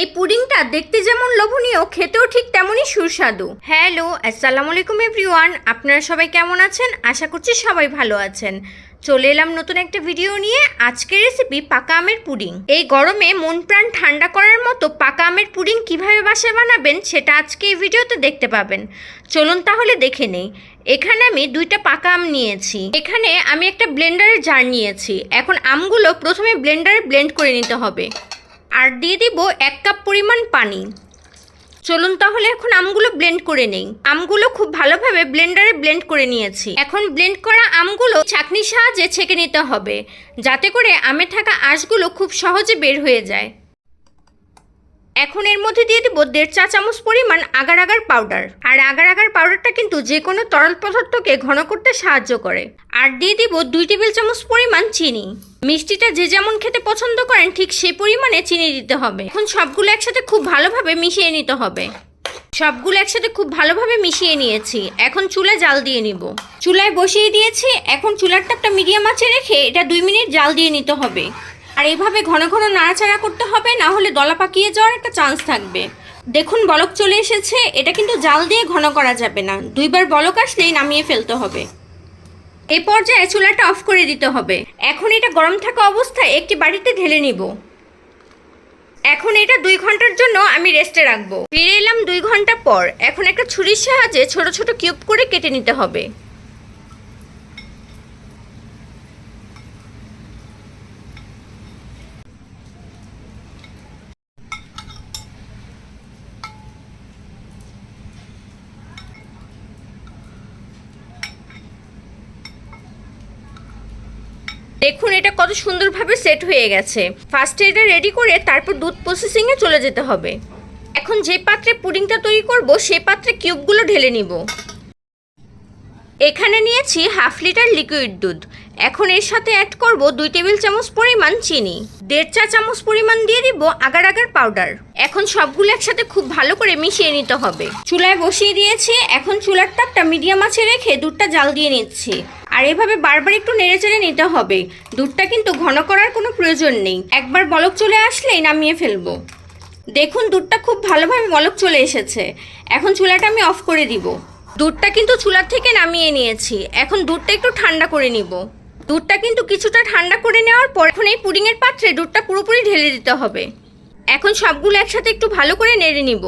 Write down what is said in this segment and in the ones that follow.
এই পুডিংটা দেখতে যেমন লোভনীয়, খেতেও ঠিক তেমনই সুস্বাদু। হ্যালো, আসসালামু আলাইকুম এভরিওয়ান। আপনারা সবাই কেমন আছেন? আশা করছি সবাই ভালো আছেন। চলে এলাম নতুন একটা ভিডিও নিয়ে। আজকের রেসিপি পাকা আমের পুডিং। এই গরমে মন প্রাণ ঠান্ডা করার মতো পাকা আমের পুডিং কীভাবে বাসায় বানাবেন, সেটা আজকে এই ভিডিওতে দেখতে পাবেন। চলুন তাহলে দেখে নেই। এখানে আমি দুইটা পাকা আম নিয়েছি। এখানে আমি একটা ব্লেন্ডারের জার নিয়েছি। এখন আমগুলো প্রথমে ব্লেন্ডারে ব্লেন্ড করে নিতে হবে। আর দিয়ে দিব এক কাপ পরিমাণ পানি। চলুন তাহলে এখন আমগুলো ব্লেন্ড করে নেই। আমগুলো খুব ভালোভাবে ব্লেন্ডারে ব্লেন্ড করে নিয়েছি। এখন ব্লেন্ড করা আমগুলো চাকনির সাহায্যে ছেঁকে নিতে হবে, যাতে করে আমে থাকা আঁশগুলো খুব সহজে বের হয়ে যায়। এখন এর মধ্যে দিয়ে দেবো দেড় চা চামচ পরিমাণ আগার আগার পাউডার আর আগার আগার পাউডারটা কিন্তু যে কোনো তরল পদার্থকে ঘন করতে সাহায্য করে। আর দিয়ে দিব দুই টেবিল চামচ পরিমাণ চিনি। মিষ্টিটা যে যেমন খেতে পছন্দ করেন ঠিক সেই পরিমাণে চিনি দিতে হবে। এখন সবগুলো একসাথে খুব ভালোভাবে মিশিয়ে নিতে হবে। সবগুলো একসাথে খুব ভালোভাবে মিশিয়ে নিয়েছি। এখন চুলা জাল দিয়ে নিব। চুলায় বসিয়ে দিয়েছি। এখন চুলার তাপটা মিডিয়াম আঁচে রেখে এটা দুই মিনিট জাল দিয়ে নিতে হবে। আর এইভাবে ঘন ঘন নাড়াচাড়া করতে হবে, না হলে দলা পাকিয়ে যাওয়ার একটা চান্স থাকবে। দেখুন, বলক চলে এসেছে, এটা কিন্তু জাল দিয়ে ঘন করা যাবে না। দুইবার বলক আসলেই নামিয়ে ফেলতে হবে। এই পর্যায়ে চুলাটা অফ করে দিতে হবে। এখন এটা গরম থাকা অবস্থায় একটি বাড়িতে ঢেলে নিব। এখন এটা দুই ঘণ্টার জন্য আমি রেস্টে রাখব। ফিরে এলাম দুই ঘণ্টা পর। এখন একটা ছুরির সাহায্যে ছোট ছোট কিউব করে কেটে নিতে হবে। দেখুন, এটা কত সুন্দরভাবে সেট হয়ে গেছে। ফার্স্টে এটা রেডি করে তারপর দুধ প্রসেসিংয়ে চলে যেতে হবে। এখন যে পাত্রে পুডিংটা তৈরি করব, সে পাত্রে কিউবগুলো ঢেলে নিব। এখানে নিয়েছি হাফ লিটার লিকুইড দুধ। এখন এর সাথে অ্যাড করব দুই টেবিল চামচ পরিমাণ চিনি। দেড় চা চামচ পরিমাণ দিয়ে দিব আগার আগার পাউডার এখন সবগুলো একসাথে খুব ভালো করে মিশিয়ে নিতে হবে। চুলায় বসিয়ে দিয়েছি। এখন চুলার তাপটা মিডিয়াম আঁচে রেখে দুধটা জাল দিয়ে নিচ্ছি। আর এভাবে বারবার একটু নেড়েচেড়ে নিতে হবে। দুধটা কিন্তু ঘন করার কোনো প্রয়োজন নেই। একবার বলক চলে আসলেই নামিয়ে ফেলব। দেখুন, দুধটা খুব ভালোভাবে বলক চলে এসেছে। এখন চুলাটা আমি অফ করে দিব। দুধটা কিন্তু চুলার থেকে নামিয়ে নিয়েছি। এখন দুধটা একটু ঠান্ডা করে নিব। দুধটা কিন্তু কিছুটা ঠান্ডা করে নেওয়ার পর এখন এই পুডিংয়ের পাত্রে দুধটা পুরোপুরি ঢেলে দিতে হবে। এখন সবগুলো একসাথে একটু ভালো করে নেড়ে নিব।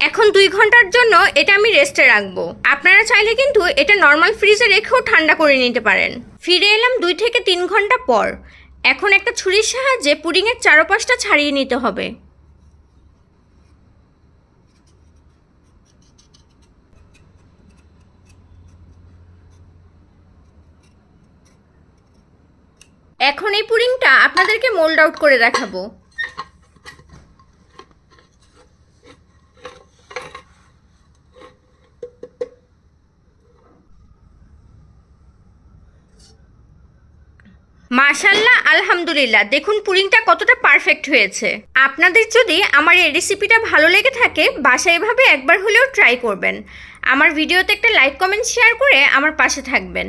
এখন দুই ঘণ্টার জন্য এটা আমি রেস্টে রাখব। আপনারা চাইলে কিন্তু এটা নর্মাল ফ্রিজে রেখেও ঠান্ডা করে নিতে পারেন। ফিরে এলাম দুই থেকে তিন ঘণ্টা পর। এখন একটা ছুরির সাহায্যে পুডিংয়ের চারপাশটা ছাড়িয়ে নিতে হবে। এখন এই পুডিংটা আপনাদেরকে মোল্ড আউট করে দেখাবো। মাশাল্লাহ আলহামদুলিল্লাহ। দেখুন, পুরিংটা কতটা পারফেক্ট হয়েছে। আপনাদের যদি আমার এই রেসিপিটা ভালো লেগে থাকে, বাসায় এভাবে একবার হলেও ট্রাই করবেন। আমার ভিডিওতে একটা লাইক কমেন্ট শেয়ার করে আমার পাশে থাকবেন।